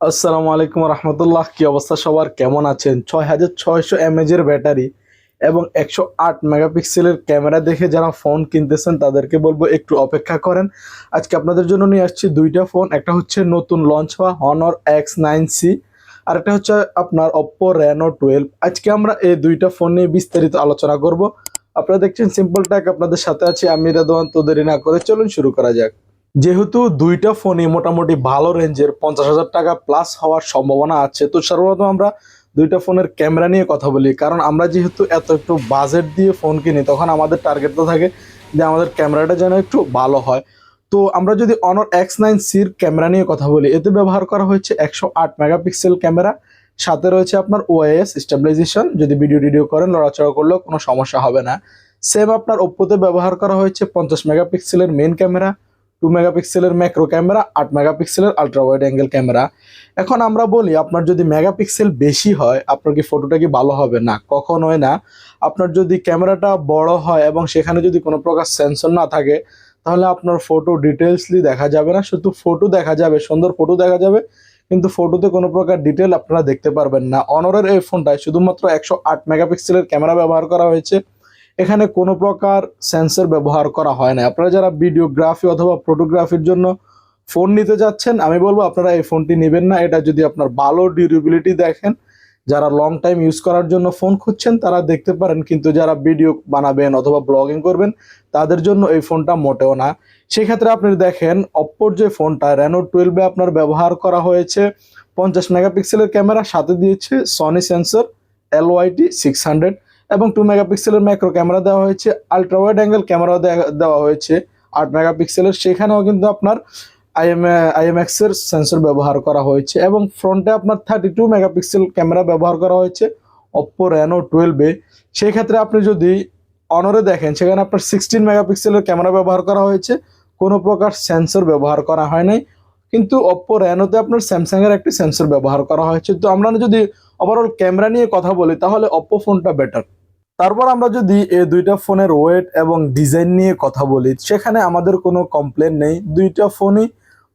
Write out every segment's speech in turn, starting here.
আসসালামু আলাইকুম রহমতুল্লাহ। কি অবস্থা সবার? কেমন আছেন? ছয় হাজার ছয়শো এমএজের ব্যাটারি এবং একশো আট মেগাপিক্সেলের ক্যামেরা দেখে যারা ফোন কিনতেছেন, তাদেরকে বলব একটু অপেক্ষা করেন। আজকে আপনাদের জন্য নিয়ে আসছি দুইটা ফোন। একটা হচ্ছে নতুন লঞ্চ হওয়া হনর এক্স নাইন সি আর একটা হচ্ছে আপনার অপ্পো রেনো টুয়েলভ আজকে আমরা এই দুইটা ফোন নিয়ে বিস্তারিত আলোচনা করব। আপনারা দেখছেন সিম্পল ট্যাক আপনাদের সাথে আছে আমি রেদওয়ান। তো দেরি না করে চলুন শুরু করা যাক। যেহেতু দুইটা ফোনই মোটামুটি ভালো রেঞ্জের পঞ্চাশ হাজার টাকা প্লাস হওয়ার সম্ভাবনা আছে, তো সর্বপ্রথম আমরা দুইটা ফোনের ক্যামেরা নিয়ে কথা বলি। কারণ আমরা যেহেতু এত একটু বাজেট দিয়ে ফোন কিনি, তখন আমাদের টার্গেট তো থাকে যে আমাদের ক্যামেরাটা যেন একটু ভালো হয়। তো আমরা যদি অনর এক্স নাইন সির ক্যামেরা নিয়ে কথা বলি, এতে ব্যবহার করা হয়েছে একশো আট মেগাপিক্সেল ক্যামেরা সাথে রয়েছে আপনার ওএস স্টেবিলাইজেশন যদি ভিডিও টিডিও করেন, লড়াচড়া করলেও কোনো সমস্যা হবে না। সেম আপনার ওপ্পোতে ব্যবহার করা হয়েছে পঞ্চাশ মেগাপিক্সেলের মেন ক্যামেরা টু মেগাপিক্সেলের ম্যাক্রো ক্যামেরা আট মেগাপিক্সেলের আলট্রা ওয়াইড অ্যাঙ্গেল ক্যামেরা এখন আমরা বলি, আপনার যদি মেগাপিক্সেল বেশি হয়, আপনার কি ফটোটা কি ভালো হবে? না, কখনোই না। আপনার যদি ক্যামেরাটা বড় হয় এবং সেখানে যদি কোনো প্রকার সেন্সর না থাকে, তাহলে আপনার ফটো ডিটেলসলি দেখা যাবে না। শুধু ফটো দেখা যাবে, সুন্দর ফটো দেখা যাবে, কিন্তু ফটোতে কোনো প্রকার ডিটেল আপনারা দেখতে পারবেন না। অনরের এই ফোনটায় শুধুমাত্র একশো আট মেগাপিক্সেলের ক্যামেরা ব্যবহার করা হয়েছে। এখানে কোনো প্রকার সেন্সর ব্যবহার করা হয় না। আপনারা যারা ভিডিওগ্রাফি অথবা ফটোগ্রাফির জন্য ফোন নিতে যাচ্ছেন, আমি বলব আপনারা এই ফোনটি নেবেন না। এটা যদি আপনার ভালো ডিউরেবিলিটি দেখেন, যারা লং টাইম ইউজ করার জন্য ফোন খুঁজছেন, তারা দেখতে পারেন। কিন্তু যারা ভিডিও বানাবেন অথবা ব্লগিং করবেন, তাদের জন্য এই ফোনটা মোটেও না। সেক্ষেত্রে আপনি দেখেন অপ্পোর যে ফোনটা রেনো টুয়েলভে আপনার ব্যবহার করা হয়েছে পঞ্চাশ মেগাপিক্সেলের ক্যামেরা, সাথে দিয়েছে Sony sensor L YT six hundred এবং টু মেগাপিক্সেলের ম্যাক্রো ক্যামেরা দেওয়া হয়েছে আলট্রা ওয়াইড অ্যাঙ্গেল ক্যামেরাও দেওয়া হয়েছে। আট মেগাপিক্সেলের সেখানেও কিন্তু আপনার আইএম আইএমএক্স এর সেন্সর ব্যবহার করা হয়েছে এবং ফ্রন্টে আপনার থার্টি টু মেগাপিক্সেল ক্যামেরা ব্যবহার করা হয়েছে অপ্পো রেনো টুয়েলভে সেই ক্ষেত্রে আপনি যদি অনরে দেখেন, সেখানে আপনার সিক্সটিন মেগাপিক্সেলের ক্যামেরা ব্যবহার করা হয়েছে, কোনো প্রকার সেন্সর ব্যবহার করা হয় নাই। কিন্তু অপ্পো রেনোতে আপনার স্যামসাংয়ের একটি সেন্সর ব্যবহার করা হয়েছে। তো আমরা যদি ওভারঅল ক্যামেরা নিয়ে কথা বলি, তাহলে অপ্পো ফোনটা বেটার তারপর আমরা যদি এই দুইটা ফোনের ওয়েট এবং ডিজাইন নিয়ে কথা বলি, সেখানে আমাদের কোনো কমপ্লেন নেই। দুইটা ফোনই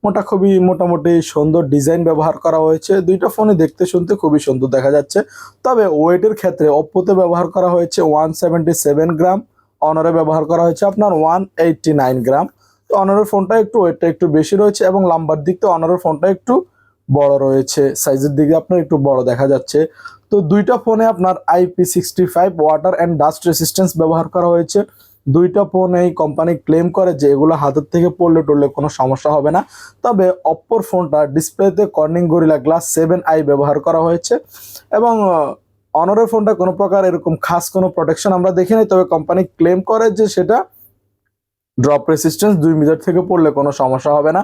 মোটা খুবই মোটামুটি সুন্দর ডিজাইন ব্যবহার করা হয়েছে। দুইটা ফোনে দেখতে শুনতে খুবই সুন্দর দেখা যাচ্ছে। তবে ওয়েটের ক্ষেত্রে অপ্পোতে ব্যবহার করা হয়েছে ওয়ান সেভেন্টি সেভেন গ্রাম অনারে ব্যবহার করা হয়েছে আপনার ওয়ান গ্রাম তো অনারের ফোনটা একটু ওয়েটটা একটু বেশি রয়েছে এবং লাম্বার দিক থেকে অনারের ফোনটা একটু বড় রয়েছে সাইজের দিকে আপনার একটু বড় দেখা যাচ্ছে। তো দুইটা ফোনে আপনার IP sixty five water and dust resistance ব্যবহার করা হয়েছে। দুইটা ফোন এই কোম্পানি ক্লেম করে যে এগুলো হাতের থেকে পড়লে টড়লে কোনো সমস্যা হবে না। তবে অপ্পোর ফোনটা ডিসপ্লেতে Corning Gorilla glass seven i ব্যবহার করা হয়েছে। এবং অনরের ফোনটা কোনো প্রকার এরকম খাস কোনো প্রোটেকশন আমরা দেখি নাই। তবে কোম্পানি ক্লেম করে যে সেটা ড্রপ রেসিস্ট্যান্স দুই মিটার থেকে পড়লে কোনো সমস্যা হবে না।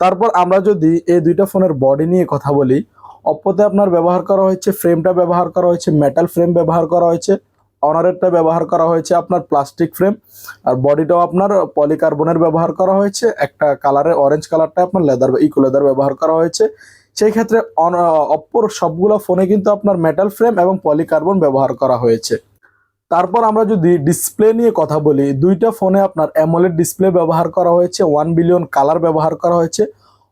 তারপর আমরা যদি এই দুইটা ফোনের বডি নিয়ে কথা বলি অপ্পোতে আপনার ব্যবহার করা হয়েছে ফ্রেমটা ব্যবহার করা হয়েছে মেটাল ফ্রেম ব্যবহার করা হয়েছে অনারেরটা ব্যবহার করা হয়েছে আপনার প্লাস্টিক ফ্রেম আর বডিটাও আপনার পলিকার্বনের ব্যবহার করা হয়েছে, একটা কালারের অরেঞ্জ কালারটা আপনার লেদার ইকো লেদার ব্যবহার করা হয়েছে। সেই ক্ষেত্রে অপ্পোর সবগুলো ফোনে কিন্তু আপনার মেটাল ফ্রেম এবং পলিকার্বন ব্যবহার করা হয়েছে। তারপর আমরা যদি ডিসপ্লে নিয়ে কথা বলি, দুইটা ফোনে আপনার অ্যামোলেড ডিসপ্লে ব্যবহার করা হয়েছে ওয়ান বিলিয়ন কালার ব্যবহার করা হয়েছে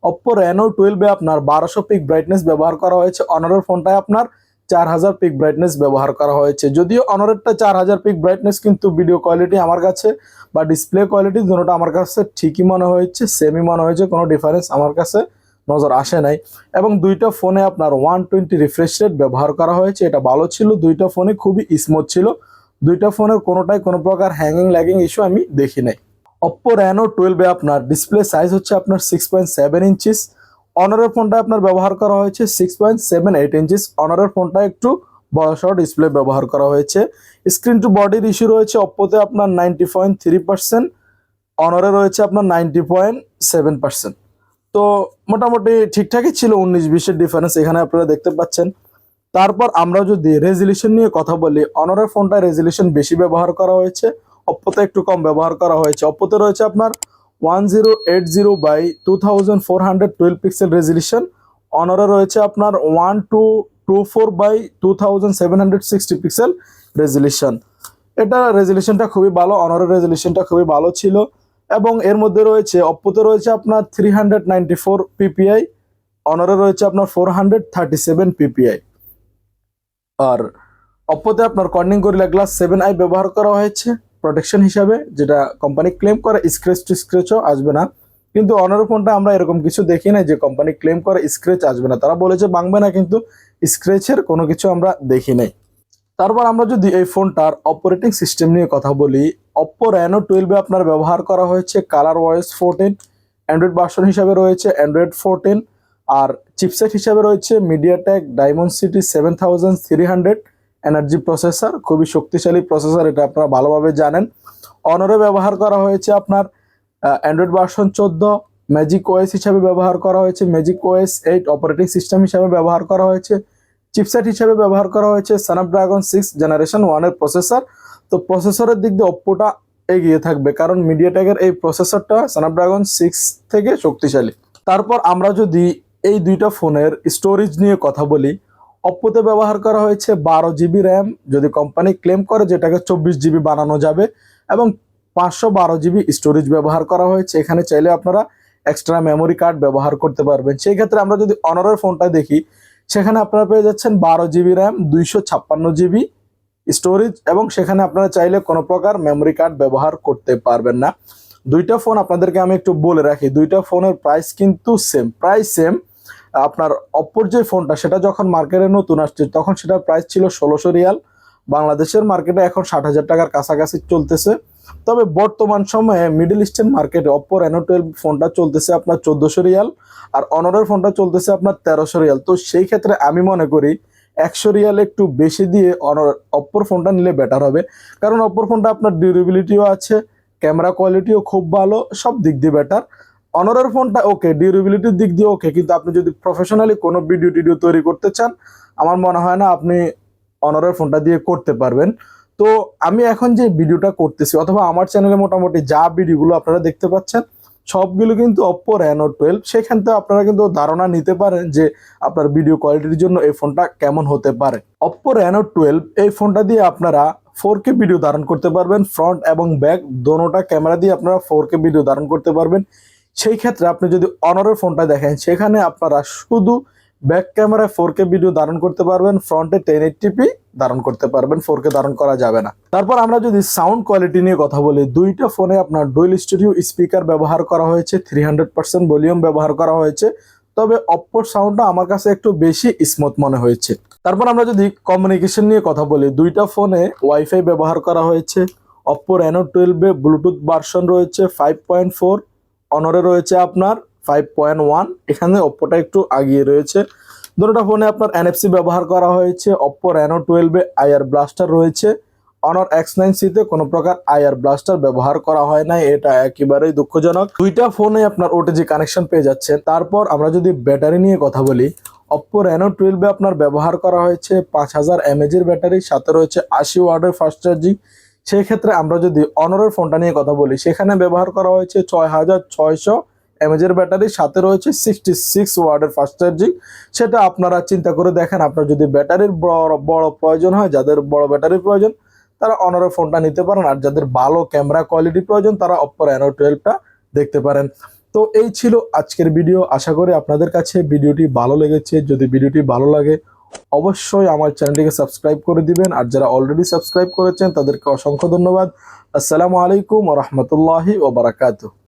অপ্পো রেনো টুয়েলভে আপনার বারোশো পিক ব্রাইটনেস ব্যবহার করা হয়েছে অনারের ফোনটায় আপনার চার হাজার পিক ব্রাইটনেস ব্যবহার করা হয়েছে। যদিও অনারেরটা চার হাজার পিক ব্রাইটনেস কিন্তু ভিডিও কোয়ালিটি আমার কাছে বা ডিসপ্লে কোয়ালিটি দুটোটা আমার কাছে ঠিকই মনে হয়েছে সেমই মনে হয়েছে, কোনো ডিফারেন্স আমার কাছে নজর আসে নাই। এবং দুইটা ফোনে আপনার ওয়ান টোয়েন্টি রিফ্রেশ রেট ব্যবহার করা হয়েছে, এটা ভালো ছিল, দুইটা ফোনে খুবই স্মুথ ছিল। দুইটা ফোনের কোনোটাই কোনো প্রকার হ্যাঙ্গিং ল্যাগিং ইস্যু আমি দেখি নাই। অপ্পো র্যানো টুয়েলভে আপনার ডিসপ্লে সাইজ হচ্ছে আপনার সিক্স পয়েন্ট সেভেন ইঞ্চিস অনারের ফোনটা আপনার ব্যবহার করা হয়েছে six point seven eight inches অনারের ফোনটা একটু বড়সড় ডিসপ্লে ব্যবহার করা হয়েছে। স্ক্রিন টু বডির ইস্যু রয়েছে অপ্পোতে আপনার নাইনটি পয়েন্ট থ্রি পার্সেন্ট অনারে রয়েছে আপনার নাইনটি পয়েন্ট সেভেন পার্সেন্ট তো মোটামুটি ঠিকঠাকই ছিল উনিশ বিশের ডিফারেন্স এখানে আপনারা দেখতে পাচ্ছেন। তারপর আমরা যদি রেজলিউশন নিয়ে কথা বলি অনারের ফোনটা রেজলিউশন বেশি ব্যবহার করা হয়েছে অপ্পোতে একটু কম ব্যবহার করা হয়েছে। অপ্পোতে রয়েছে আপনার one zero eight zero by two thousand four hundred twelve pixel resolution অনারে রয়েছে আপনার one two two four by two thousand seven hundred sixty pixel resolution এটা রেজলিউশনটা খুবই ভালো অনারের রেজলিউশনটা খুবই ভালো ছিল। এবং এর মধ্যে রয়েছে অপ্পোতে রয়েছে আপনার three hundred ninety four PPI অনারে রয়েছে আপনার four hundred thirty seven PPI আর অপ্পোতে আপনার Corning Gorilla glass seven i ব্যবহার করা হয়েছে প্রোটেকশন হিসাবে, যেটা কোম্পানি ক্লেম করে স্ক্রেচ টু স্ক্রেচও আসবে না। কিন্তু অনার ফোনটা আমরা এরকম কিছু দেখি না যে কোম্পানি ক্লেম করে স্ক্রেচ আসবে না। তারা বলেছে বাংবে না, কিন্তু স্ক্রেচের কোনো কিছু আমরা দেখি নাই। তারপর আমরা যদি এই ফোনটার অপারেটিং সিস্টেম নিয়ে কথা বলি অপ্পো র্যানো টুয়েলভে আপনার ব্যবহার করা হয়েছে Color OS fourteen Android version হিসাবে রয়েছে অ্যান্ড্রয়েড ফোরটিন আর চিপসেট হিসাবে রয়েছে MediaTek Dimensity seven thousand three hundred energy processor খুবই শক্তিশালী প্রসেসর এটা আপনারা ভালোভাবে জানেন। অনরে ব্যবহার করা হয়েছে আপনার অ্যান্ড্রয়েড ভার্সন চোদ্দ ম্যাজিক ওয়েস হিসাবে ব্যবহার করা হয়েছে Magic OS eight operating system হিসাবে ব্যবহার করা হয়েছে। চিপসেট হিসাবে ব্যবহার করা হয়েছে স্ন্যাপড্রাগন সিক্স জেনারেশন ওয়ানের প্রসেসর তো প্রসেসরের দিক দিয়ে অপ্পোটা এগিয়ে থাকবে, কারণ মিডিয়াটেকের এই প্রসেসরটা স্ন্যাপড্রাগন সিক্স থেকে শক্তিশালী। তারপর আমরা যদি এই দুইটা ফোনের স্টোরেজ নিয়ে কথা বলি। অপ্পোতে ব্যবহার করা হয়েছে বারো জিবি র্যাম যদি কোম্পানি ক্লেম করে যেটাকে চব্বিশ জিবি বানানো যাবে এবং পাঁচশো বারো জিবি স্টোরেজ ব্যবহার করা হয়েছে, এখানে চাইলে আপনারা এক্সট্রা মেমোরি কার্ড ব্যবহার করতে পারবেন। সেই ক্ষেত্রে আমরা যদি অনারের ফোনটা দেখি, সেখানে আপনারা পেয়ে যাচ্ছেন বারো জিবি র্যাম দুইশো ছাপ্পান্ন জিবি স্টোরেজ এবং সেখানে আপনারা চাইলে কোনো প্রকার মেমোরি কার্ড ব্যবহার করতে পারবেন না। দুইটা ফোন আপনাদেরকে আমি একটু বলে রাখি, দুইটা ফোনের প্রাইস কিন্তু সেম প্রাইস সেম আপনার অপর যে ফোনটা, সেটা যখন মার্কেটে নতুন আসছে, তখন সেটার প্রাইস ছিল ষোলোশো রিয়াল। বাংলাদেশের মার্কেটে এখন ষাট হাজার টাকার কাছাকাছি চলতেছে। তবে বর্তমান সময়ে মিডল ইস্টার্ন মার্কেটে অপো রেনো টুয়েলভ ফোনটা চলতেছে আপনার চোদ্দোশো রিয়াল আর অনরের ফোনটা চলতেছে আপনার তেরোশো রিয়াল। তো সেই ক্ষেত্রে আমি মনে করি একশো রিয়াল একটু বেশি দিয়ে অনর অপ্পোর ফোনটা নিলে বেটার হবে। কারণ অপ্পোর ফোনটা আপনার ডিউরেবিলিটিও আছে ক্যামেরা কোয়ালিটিও খুব ভালো, সব দিক দিয়ে বেটার অনরের ফোনটা ওকে ডিউরেবিলিটির দিক দিয়ে ওকে কিন্তু আপনি যদি প্রফেশনালি কোনো ভিডিও টিডিও তৈরি করতে চান, আমার মনে হয় না আপনি অনরের ফোনটা দিয়ে করতে পারবেন। তো আমি এখন যে ভিডিওটা করতেছি, অথবা আমার চ্যানেলে মোটামুটি যা ভিডিওগুলো আপনারা দেখতে পাচ্ছেন, সবগুলো কিন্তু অপ্পো র্যানো টুয়েলভ সেখান থেকে আপনারা কিন্তু ধারণা নিতে পারেন যে আপনার ভিডিও কোয়ালিটির জন্য এই ফোনটা কেমন হতে পারে। অপ্পো র্যানো টুয়েলভ এই ফোনটা দিয়ে আপনারা ফোর কে ভিডিও ধারণ করতে পারবেন। ফ্রন্ট এবং ব্যাক দোনোটা ক্যামেরা দিয়ে আপনারা ফোর কে ভিডিও ধারণ করতে পারবেন। সেই ক্ষেত্রে আপনি যদি অনরের ফোনটা দেখেন, সেখানে আপনারা শুধু ব্যাক ক্যামেরায় ফোর কে ভিডিও ধারণ করতে পারবেন ফ্রন্টে টেন এইটটিপি ধারণ করতে পারবেন ফোর কে ধারণ করা যাবে না। তারপর আমরা যদি সাউন্ড কোয়ালিটি নিয়ে কথা বলি, দুইটা ফোনে আপনার ডুয়েল স্টুডিও স্পিকার ব্যবহার করা হয়েছে থ্রি হান্ড্রেড পার্সেন্ট ভলিউম ব্যবহার করা হয়েছে, তবে অপ্পোর সাউন্ডটা আমার কাছে একটু বেশি স্মুথ মনে হয়েছে। তারপর আমরা যদি কমিউনিকেশন নিয়ে কথা বলি, দুইটা ফোনে ওয়াইফাই ব্যবহার করা হয়েছে অপ্পো রেনো টুয়েলভে ব্লুটুথ ভার্সন রয়েছে ফাইভ পয়েন্ট ফোর অনরে রয়েছে আপনার ফাইভ পয়েন্ট ওয়ান এখানে অপ্পোটা একটু আগিয়ে রয়েছে। দুটোটা ফোনে আপনার এনএফসি ব্যবহার করা হয়েছে অপ্পো রেনো টুয়েলভে আইআর ব্লাস্টার রয়েছে। অনর এক্স নাইন সিতে কোনো প্রকার আইআর ব্লাস্টার ব্যবহার করা হয় না এটা একেবারেই দুঃখজনক। দুইটা ফোনে আপনার ওটিজি কানেকশন পেয়ে যাচ্ছে তারপর আমরা যদি ব্যাটারি নিয়ে কথা বলি অপ্পো রেনো টুয়েলভে আপনার ব্যবহার করা হয়েছে পাঁচ হাজার এমএজের ব্যাটারি, সাথে রয়েছে আশি ওয়ার্ডের ফাস্ট চার্জিং সেই ক্ষেত্রে আমরা যদি অনরের ফোনটা নিয়ে কথা বলি, সেখানে ব্যবহার করা হয়েছে ছয় হাজার ছয়শো এমএজের ব্যাটারি, সাথে রয়েছে সিক্সটি সিক্স ওয়ার্ডের ফাস্ট চার্জিং সেটা আপনারা চিন্তা করে দেখেন, আপনার যদি ব্যাটারির বড় বড় প্রয়োজন হয়, যাদের বড় ব্যাটারির প্রয়োজন, তারা অনরের ফোনটা নিতে পারেন। আর যাদের ভালো ক্যামেরা কোয়ালিটি প্রয়োজন, তারা অপ্পো রেনো টুয়েলভটা দেখতে পারেন। তো এই ছিল আজকের ভিডিও। আশা করি আপনাদের কাছে ভিডিওটি ভালো লেগেছে। যদি ভিডিওটি ভালো লাগে অবশ্যই আমার চ্যানেলটিকে সাবস্ক্রাইব করে দিবেন। আর যারা অলরেডি সাবস্ক্রাইব করেছেন, তাদেরকে অসংখ্য ধন্যবাদ। আসসালামু আলাইকুম রহমতুল্লাহি ওবরাকাতু